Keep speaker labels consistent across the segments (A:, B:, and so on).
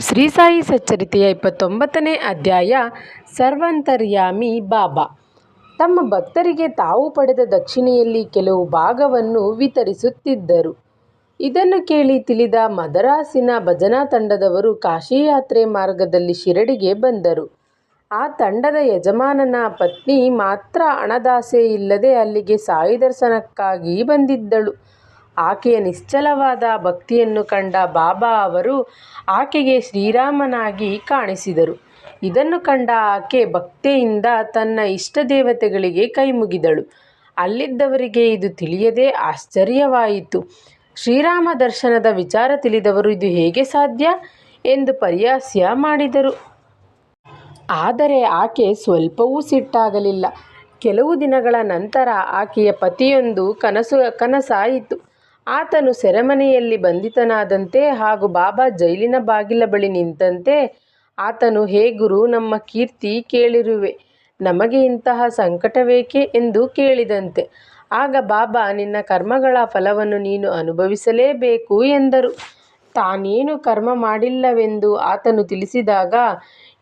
A: ಶ್ರೀ ಸಾಯಿ ಸಚ್ಚರಿತೆಯ ಇಪ್ಪತ್ತೊಂಬತ್ತನೇ ಅಧ್ಯಾಯ ಸರ್ವಂತರ್ಯಾಮಿ ಬಾಬಾ ತಮ್ಮ ಭಕ್ತರಿಗೆ ತಾವು ಪಡೆದ ದಕ್ಷಿಣೆಯಲ್ಲಿ ಕೆಲವು ಭಾಗವನ್ನು ವಿತರಿಸುತ್ತಿದ್ದರು. ಇದನ್ನು ಕೇಳಿ ತಿಳಿದ ಮದರಾಸಿನ ಭಜನಾ ತಂಡದವರು ಕಾಶಿಯಾತ್ರೆ ಮಾರ್ಗದಲ್ಲಿ ಶಿರಡಿಗೆ ಬಂದರು. ಆ ತಂಡದ ಯಜಮಾನನ ಪತ್ನಿ ಮಾತ್ರ ಹಣದಾಸೆಯಿಲ್ಲದೆ ಅಲ್ಲಿಗೆ ಸಾಯಿ ದರ್ಶನಕ್ಕಾಗಿ ಬಂದಿದ್ದಳು. ಆಕೆಯ ನಿಶ್ಚಲವಾದ ಭಕ್ತಿಯನ್ನು ಕಂಡ ಬಾಬಾ ಅವರು ಆಕೆಗೆ ಶ್ರೀರಾಮನಾಗಿ ಕಾಣಿಸಿದರು. ಇದನ್ನು ಕಂಡ ಆಕೆ ಭಕ್ತಿಯಿಂದ ತನ್ನ ಇಷ್ಟ ದೇವತೆಗಳಿಗೆ ಕೈಮುಗಿದಳು. ಅಲ್ಲಿದ್ದವರಿಗೆ ಇದು ತಿಳಿಯದೆ ಆಶ್ಚರ್ಯವಾಯಿತು. ಶ್ರೀರಾಮ ದರ್ಶನದ ವಿಚಾರ ತಿಳಿದವರು ಇದು ಹೇಗೆ ಸಾಧ್ಯ ಎಂದು ಪರ್ಯಾಸ್ಯ ಮಾಡಿದರು. ಆದರೆ ಆಕೆ ಸ್ವಲ್ಪವೂ ಸಿಟ್ಟಾಗಲಿಲ್ಲ. ಕೆಲವು ದಿನಗಳ ನಂತರ ಆಕೆಯ ಪತಿಯೊಂದು ಕನಸು, ಕನಸಾಯಿತು. ಆತನು ಸೆರೆಮನೆಯಲ್ಲಿ ಬಂಧಿತನಾದಂತೆ ಹಾಗೂ ಬಾಬಾ ಜೈಲಿನ ಬಾಗಿಲ ಬಳಿ ನಿಂತಂತೆ. ಆತನು, ಹೇ ಗುರು, ನಮ್ಮ ಕೀರ್ತಿ ಕೇಳಿರುವೆ. ನಮಗೆ ಇಂತಹ ಸಂಕಟವೇಕೆ ಎಂದು ಕೇಳಿದಂತೆ. ಆಗ ಬಾಬಾ, ನಿನ್ನ ಕರ್ಮಗಳ ಫಲವನ್ನು ನೀನು ಅನುಭವಿಸಲೇಬೇಕು ಎಂದರು. ತಾನೇನು ಕರ್ಮ ಮಾಡಿಲ್ಲವೆಂದು ಆತನು ತಿಳಿಸಿದಾಗ,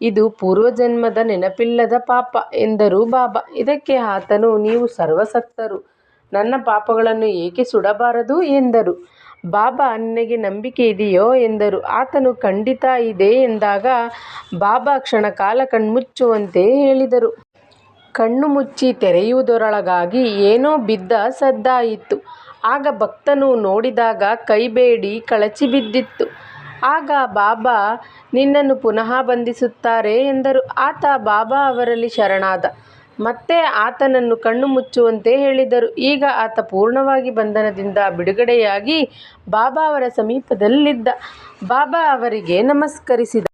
A: ಇದು ಪೂರ್ವಜನ್ಮದ ನೆನಪಿಲ್ಲದ ಪಾಪ ಎಂದರು ಬಾಬಾ. ಇದಕ್ಕೆ ಆತನು, ನೀವು ಸರ್ವಶಕ್ತರು ನನ್ನ ಪಾಪಗಳನ್ನು ಏಕೆ ಸುಡಬಾರದು ಎಂದರು. ಬಾಬಾ, ನಿನಗೆ ನಂಬಿಕೆ ಇದೆಯೋ ಎಂದರು. ಆತನು ಖಂಡಿತ ಇದೆ ಎಂದಾಗ ಬಾಬಾ ಕ್ಷಣಕಾಲ ಕಣ್ಮುಚ್ಚುವಂತೆ ಹೇಳಿದರು. ಕಣ್ಣು ಮುಚ್ಚಿ ತೆರೆಯುವುದರೊಳಗಾಗಿ ಏನೋ ಬಿದ್ದ ಸದ್ದಾಯಿತು. ಆಗ ಭಕ್ತನು ನೋಡಿದಾಗ ಕೈಬೇಡಿ ಕಳಚಿ ಬಿದ್ದಿತ್ತು. ಆಗ ಬಾಬಾ, ನಿನ್ನನ್ನು ಪುನಃ ಬಂಧಿಸುತ್ತಾರೆ ಎಂದರು. ಆತ ಬಾಬಾ ಅವರಲ್ಲಿ ಶರಣಾದ. ಮತ್ತೆ ಆತನನ್ನು ಕಣ್ಣು ಮುಚ್ಚುವಂತೆ ಹೇಳಿದರು. ಈಗ ಆತ ಪೂರ್ಣವಾಗಿ ಬಂಧನದಿಂದ ಬಿಡುಗಡೆಯಾಗಿ ಬಾಬಾ ಅವರ ಸಮೀಪದಲ್ಲಿದ್ದ. ಬಾಬಾ ಅವರಿಗೆ ನಮಸ್ಕರಿಸಿದ.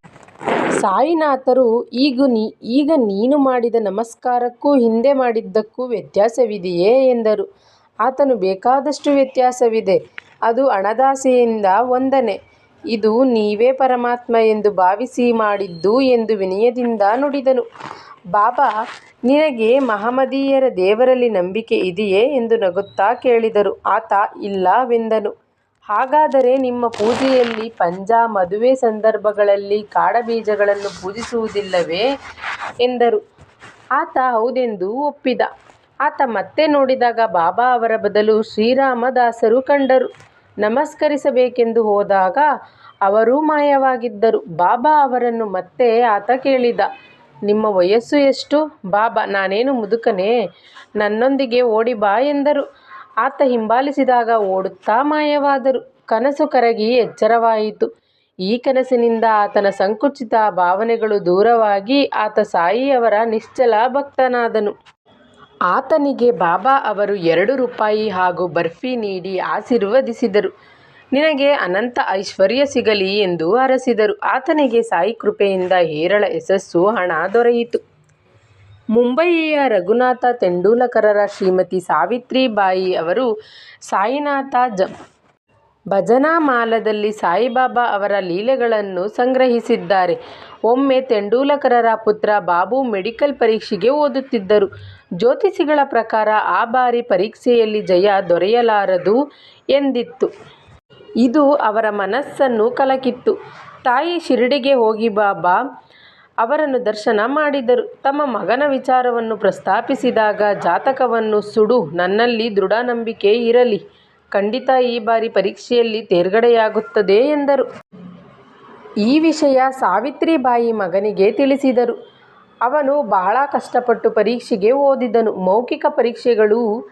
A: ಸಾಯಿನಾಥರು, ಈಗ ನೀ, ಈಗ ನೀನು ಮಾಡಿದ ನಮಸ್ಕಾರಕ್ಕೂ ಹಿಂದೆ ಮಾಡಿದ್ದಕ್ಕೂ ವ್ಯತ್ಯಾಸವಿದೆಯೇ ಎಂದರು. ಆತನು ಬೇಕಾದಷ್ಟು ವ್ಯತ್ಯಾಸವಿದೆ. ಅದು ಅಣದಾಸೆಯಿಂದ ವಂದನೆ. ಇದು ನೀವೇ ಪರಮಾತ್ಮ ಎಂದು ಭಾವಿಸಿ ಮಾಡಿದ್ದು ಎಂದು ವಿನಯದಿಂದ ನುಡಿದನು. ಬಾಬಾ ನಿನಗೆ ಮಹಮದೀಯರ ದೇವರಲ್ಲಿ ನಂಬಿಕೆ ಇದೆಯೇ ಎಂದು ನಗುತ್ತಾ ಕೇಳಿದರು. ಆತ ಇಲ್ಲವೆಂದನು. ಹಾಗಾದರೆ ನಿಮ್ಮ ಪೂಜೆಯಲ್ಲಿ ಪಂಜಾ, ಮದುವೆ ಸಂದರ್ಭಗಳಲ್ಲಿ ಕಾಡಬೀಜಗಳನ್ನು ಪೂಜಿಸುವುದಿಲ್ಲವೇ ಎಂದರು. ಆತ ಹೌದೆಂದು ಒಪ್ಪಿದ. ಆತ ಮತ್ತೆ ನೋಡಿದಾಗ ಬಾಬಾ ಅವರ ಬದಲು ಶ್ರೀರಾಮದಾಸರು ಕಂಡರು. ನಮಸ್ಕರಿಸಬೇಕೆಂದು ಹೋದಾಗ ಅವರೂ ಮಾಯವಾಗಿದ್ದರು. ಬಾಬಾ ಅವರನ್ನು ಮತ್ತೆ ಆತ ಕೇಳಿದ. ನಿಮ್ಮ ವಯಸ್ಸು ಎಷ್ಟು. ಬಾಬಾ, ನಾನೇನು ಮುದುಕನೇ. ನನ್ನೊಂದಿಗೆ ಓಡಿ ಬಾ ಎಂದರು. ಆತ ಹಿಂಬಾಲಿಸಿದಾಗ ಓಡುತ್ತಾ ಮಾಯವಾದರು. ಕನಸು ಕರಗಿ ಎಚ್ಚರವಾಯಿತು. ಈ ಕನಸಿನಿಂದ ಆತನ ಸಂಕುಚಿತ ಭಾವನೆಗಳು ದೂರವಾಗಿ ಆತ ಸಾಯಿಯವರ ನಿಶ್ಚಲ ಭಕ್ತನಾದನು. ಆತನಿಗೆ ಬಾಬಾ ಅವರು ಎರಡು ರೂಪಾಯಿ ಹಾಗೂ ಬರ್ಫಿ ನೀಡಿ ಆಶೀರ್ವದಿಸಿದರು. ನಿನಗೆ ಅನಂತ ಐಶ್ವರ್ಯ ಸಿಗಲಿ ಎಂದು ಹರಸಿದರು. ಆತನಿಗೆ ಸಾಯಿ ಕೃಪೆಯಿಂದ ಹೇರಳ ಯಶಸ್ಸು, ಹಣ ದೊರೆಯಿತು. ಮುಂಬಯಿಯ ರಘುನಾಥ ತೆಂಡೂಲಕರರ ಶ್ರೀಮತಿ ಸಾವಿತ್ರಿಬಾಯಿ ಅವರು ಸಾಯಿನಾಥ ಜ ಭಜನಾ ಮಾಲದಲ್ಲಿ ಸಾಯಿಬಾಬಾ ಅವರ ಲೀಲೆಗಳನ್ನು ಸಂಗ್ರಹಿಸಿದ್ದಾರೆ. ಒಮ್ಮೆ ತೆಂಡೂಲಕರರ ಪುತ್ರ ಬಾಬು ಮೆಡಿಕಲ್ ಪರೀಕ್ಷೆಗೆ ಓದುತ್ತಿದ್ದರು. ಜ್ಯೋತಿಷಿಗಳ ಪ್ರಕಾರ ಆ ಬಾರಿ ಪರೀಕ್ಷೆಯಲ್ಲಿ ಜಯ ದೊರೆಯಲಾರದು ಎಂದಿತ್ತು. ಇದು ಅವರ ಮನಸ್ಸನ್ನು ಕಲಕಿತ್ತು ತಾಯಿ ಶಿರಡಿಗೆ ಹೋಗಿ ಬಾಬಾ ಅವರನ್ನು ದರ್ಶನ ಮಾಡಿದರು. ತಮ್ಮ ಮಗನ ವಿಚಾರವನ್ನು ಪ್ರಸ್ತಾಪಿಸಿದಾಗ ಜಾತಕವನ್ನು ಸುಡು, ನನ್ನಲ್ಲಿ ದೃಢ ನಂಬಿಕೆ ಇರಲಿ. ಖಂಡಿತ ಈ ಬಾರಿ ಪರೀಕ್ಷೆಯಲ್ಲಿ ತೇರ್ಗಡೆಯಾಗುತ್ತದೆ ಎಂದರು. ಈ ವಿಷಯ ಸಾವಿತ್ರಿಬಾಯಿ ಮಗನಿಗೆ ತಿಳಿಸಿದರು. ಅವನು ಬಹಳ ಕಷ್ಟಪಟ್ಟು ಪರೀಕ್ಷೆಗೆ ಓದಿದನು. ಮೌಖಿಕ ಪರೀಕ್ಷೆಗಳು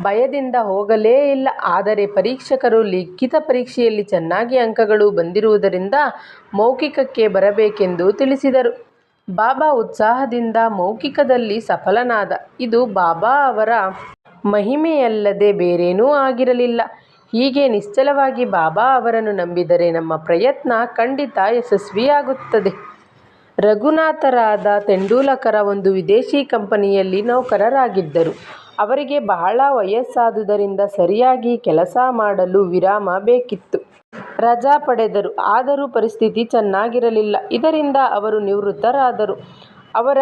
A: ಭಯದಿಂದ ಹೋಗಲೇ ಇಲ್ಲ. ಆದರೆ ಪರೀಕ್ಷಕರು ಲಿಖಿತ ಪರೀಕ್ಷೆಯಲ್ಲಿ ಚೆನ್ನಾಗಿ ಅಂಕಗಳು ಬಂದಿರುವುದರಿಂದ ಮೌಖಿಕಕ್ಕೆ ಬರಬೇಕೆಂದು ತಿಳಿಸಿದರು. ಬಾಬಾ ಉತ್ಸಾಹದಿಂದ ಮೌಖಿಕದಲ್ಲಿ ಸಫಲನಾದ. ಇದು ಬಾಬಾ ಅವರ ಮಹಿಮೆಯಲ್ಲದೆ ಬೇರೇನೂ ಆಗಿರಲಿಲ್ಲ. ಹೀಗೆ ನಿಶ್ಚಲವಾಗಿ ಬಾಬಾ ಅವರನ್ನು ನಂಬಿದರೆ ನಮ್ಮ ಪ್ರಯತ್ನ ಖಂಡಿತ ಯಶಸ್ವಿಯಾಗುತ್ತದೆ. ರಘುನಾಥರಾದ ತೆಂಡೂಲಕರ ಒಂದು ವಿದೇಶಿ ಕಂಪನಿಯಲ್ಲಿ ನೌಕರರಾಗಿದ್ದರು. ಅವರಿಗೆ ಬಹಳ ವಯಸ್ಸಾದುದರಿಂದ ಸರಿಯಾಗಿ ಕೆಲಸ ಮಾಡಲು ವಿರಾಮ ಬೇಕಿತ್ತು. ರಜಾ ಪಡೆದರು. ಆದರೂ ಪರಿಸ್ಥಿತಿ ಚೆನ್ನಾಗಿರಲಿಲ್ಲ. ಇದರಿಂದ ಅವರು ನಿವೃತ್ತರಾದರು. ಅವರ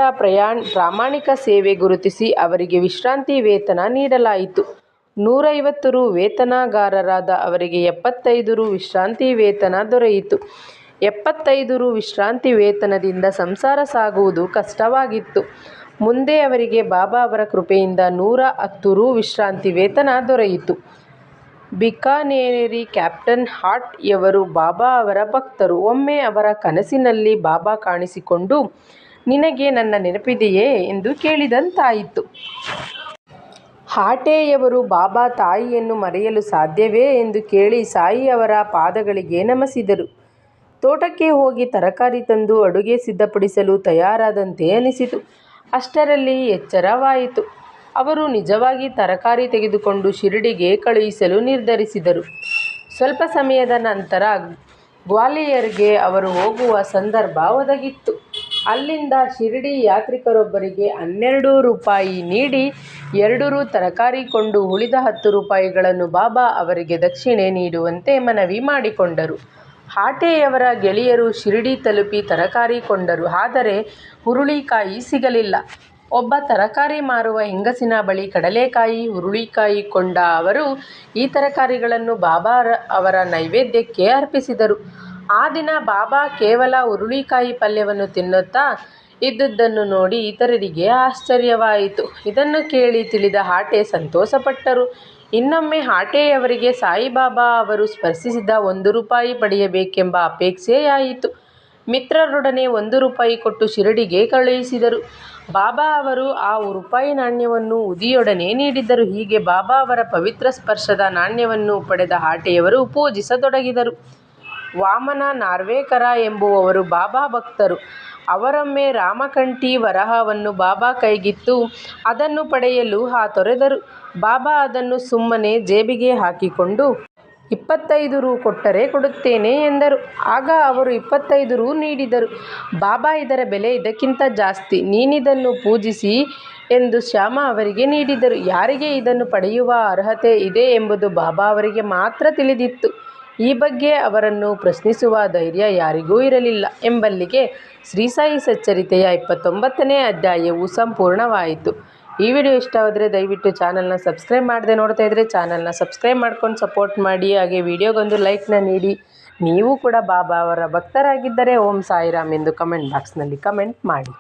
A: ಪ್ರಾಮಾಣಿಕ ಸೇವೆ ಗುರುತಿಸಿ ಅವರಿಗೆ ವಿಶ್ರಾಂತಿ ವೇತನ ನೀಡಲಾಯಿತು. ನೂರೈವತ್ತು ರು ವೇತನಗಾರರಾದ ಅವರಿಗೆ ಎಪ್ಪತ್ತೈದು ರು ವಿಶ್ರಾಂತಿ ವೇತನ ದೊರೆಯಿತು. ಎಪ್ಪತ್ತೈದು ರು ವಿಶ್ರಾಂತಿ ವೇತನದಿಂದ ಸಂಸಾರ ಸಾಗುವುದು ಕಷ್ಟವಾಗಿತ್ತು. ಮುಂದೆ ಅವರಿಗೆ ಬಾಬಾ ಅವರ ಕೃಪೆಯಿಂದ ನೂರ ಹತ್ತು ರು ವಿಶ್ರಾಂತಿ ವೇತನ ದೊರೆಯಿತು. ಬಿಕಾನೇರಿ ಕ್ಯಾಪ್ಟನ್ ಹಾಟ್ ಯವರು ಬಾಬಾ ಅವರ ಭಕ್ತರು. ಒಮ್ಮೆ ಅವರ ಕನಸಿನಲ್ಲಿ ಬಾಬಾ ಕಾಣಿಸಿಕೊಂಡು, ನಿನಗೆ ನನ್ನ ನೆನಪಿದೆಯೇ ಎಂದು ಕೇಳಿದಂತಾಯಿತು. ಹಾಟೆಯವರು ಬಾಬಾ ತಾಯಿಯನ್ನು ಮರೆಯಲು ಸಾಧ್ಯವೇ ಎಂದು ಕೇಳಿ ಸಾಯಿ ಅವರ ಪಾದಗಳಿಗೆ ನಮಸಿದರು ತೋಟಕ್ಕೆ ಹೋಗಿ ತರಕಾರಿ ತಂದು ಅಡುಗೆ ಸಿದ್ಧಪಡಿಸಲು ತಯಾರಾದಂತೆ ಅನಿಸಿತು. ಅಷ್ಟರಲ್ಲಿ ಎಚ್ಚರವಾಯಿತು. ಅವರು ನಿಜವಾಗಿ ತರಕಾರಿ ತೆಗೆದುಕೊಂಡು ಶಿರಡಿಗೆ ಕಳುಹಿಸಲು ನಿರ್ಧರಿಸಿದರು. ಸ್ವಲ್ಪ ಸಮಯದ ನಂತರ ಗ್ವಾಲಿಯರ್ಗೆ ಅವರು ಹೋಗುವ ಸಂದರ್ಭ ಒದಗಿತ್ತು. ಅಲ್ಲಿಂದ ಶಿರಡಿ ಯಾತ್ರಿಕರೊಬ್ಬರಿಗೆ ಹನ್ನೆರಡು ರೂಪಾಯಿ ನೀಡಿ ಎರಡು ರು ತರಕಾರಿ ಕೊಂಡು ಉಳಿದ ಹತ್ತು ರೂಪಾಯಿಗಳನ್ನು ಬಾಬಾ ಅವರಿಗೆ ದಕ್ಷಿಣೆ ನೀಡುವಂತೆ ಮನವಿ ಮಾಡಿಕೊಂಡರು. ಹಾಟೆಯವರ ಗೆಳೆಯರು ಶಿರಡಿ ತಲುಪಿ ತರಕಾರಿ ಕೊಂಡರು. ಆದರೆ ಹುರುಳಿಕಾಯಿ ಸಿಗಲಿಲ್ಲ. ಒಬ್ಬ ತರಕಾರಿ ಮಾರುವ ಹೆಂಗಸಿನ ಬಳಿ ಕಡಲೆಕಾಯಿ, ಹುರುಳಿಕಾಯಿ ಕೊಂಡ ಅವರು ಈ ತರಕಾರಿಗಳನ್ನು ಬಾಬಾ ಅವರ ನೈವೇದ್ಯಕ್ಕೆ ಅರ್ಪಿಸಿದರು. ಆ ದಿನ ಬಾಬಾ ಕೇವಲ ಹುರುಳಿಕಾಯಿ ಪಲ್ಯವನ್ನು ತಿನ್ನುತ್ತಾ ಇದ್ದುದನ್ನು ನೋಡಿ ಇತರರಿಗೆ ಆಶ್ಚರ್ಯವಾಯಿತು. ಇದನ್ನು ಕೇಳಿ ತಿಳಿದ ಹಾಟೆ ಸಂತೋಷಪಟ್ಟರು. ಇನ್ನೊಮ್ಮೆ ಹಾಟೆಯವರಿಗೆ ಸಾಯಿಬಾಬಾ ಅವರು ಸ್ಪರ್ಶಿಸಿದ ಒಂದು ರೂಪಾಯಿ ಪಡೆಯಬೇಕೆಂಬ ಅಪೇಕ್ಷೆಯಾಯಿತು. ಮಿತ್ರರೊಡನೆ ಒಂದು ರೂಪಾಯಿ ಕೊಟ್ಟು ಶಿರಡಿಗೆ ಕಳುಹಿಸಿದರು. ಬಾಬಾ ಅವರು ಆ ರೂಪಾಯಿ ನಾಣ್ಯವನ್ನು ಉದಿಯೊಡನೆ ನೀಡಿದ್ದರು ಹೀಗೆ ಬಾಬಾ ಅವರ ಪವಿತ್ರ ಸ್ಪರ್ಶದ ನಾಣ್ಯವನ್ನು ಪಡೆದ ಹಾಟೆಯವರು ಪೂಜಿಸತೊಡಗಿದರು. ವಾಮನ ನಾರ್ವೇಕರ ಎಂಬುವವರು ಬಾಬಾ ಭಕ್ತರು. ಅವರೊಮ್ಮೆ ರಾಮಕಂಠಿ ವರಹವನ್ನು ಬಾಬಾ ಕೈಗಿತ್ತು ಅದನ್ನು ಪಡೆಯಲು ಹಾತೊರೆದರು. ಬಾಬಾ ಅದನ್ನು ಸುಮ್ಮನೆ ಜೇಬಿಗೆ ಹಾಕಿಕೊಂಡು, ಇಪ್ಪತ್ತೈದು ರು ಕೊಟ್ಟರೆ ಕೊಡುತ್ತೇನೆ ಎಂದರು. ಆಗ ಅವರು ಇಪ್ಪತ್ತೈದು ರು ನೀಡಿದರು. ಬಾಬಾ ಇದರ ಬೆಲೆ ಇದಕ್ಕಿಂತ ಜಾಸ್ತಿ. ನೀನಿದನ್ನು ಪೂಜಿಸಿ ಎಂದು ಶ್ಯಾಮ ಅವರಿಗೆ ನೀಡಿದರು. ಯಾರಿಗೆ ಇದನ್ನು ಪಡೆಯುವ ಅರ್ಹತೆ ಇದೆ ಎಂಬುದು ಬಾಬಾ ಅವರಿಗೆ ಮಾತ್ರ ತಿಳಿದಿತ್ತು. ಈ ಬಗ್ಗೆ ಅವರನ್ನು ಪ್ರಶ್ನಿಸುವ ಧೈರ್ಯ ಯಾರಿಗೂ ಇರಲಿಲ್ಲ. ಎಂಬಲ್ಲಿಗೆ ಶ್ರೀಸಾಯಿ ಸಚ್ಚರಿತೆಯ ಇಪ್ಪತ್ತೊಂಬತ್ತನೇ ಅಧ್ಯಾಯವು ಸಂಪೂರ್ಣವಾಯಿತು. ಈ ವಿಡಿಯೋ ಇಷ್ಟವಾದರೆ ದಯವಿಟ್ಟು ಚಾನಲ್ನ ಸಬ್ಸ್ಕ್ರೈಬ್ ಮಾಡದೆ ನೋಡ್ತಾ ಇದ್ದರೆ ಚಾನಲ್ನ ಸಬ್ಸ್ಕ್ರೈಬ್ ಮಾಡ್ಕೊಂಡು ಸಪೋರ್ಟ್ ಮಾಡಿ. ಹಾಗೆ ವಿಡಿಯೋಗೊಂದು ಲೈಕ್ನ ನೀಡಿ. ನೀವು ಕೂಡ ಬಾಬಾ ಅವರ ಭಕ್ತರಾಗಿದ್ದರೆ ಓಂ ಸಾಯಿರಾಮ್ ಎಂದು ಕಮೆಂಟ್ ಬಾಕ್ಸ್ನಲ್ಲಿ ಕಮೆಂಟ್ ಮಾಡಿ.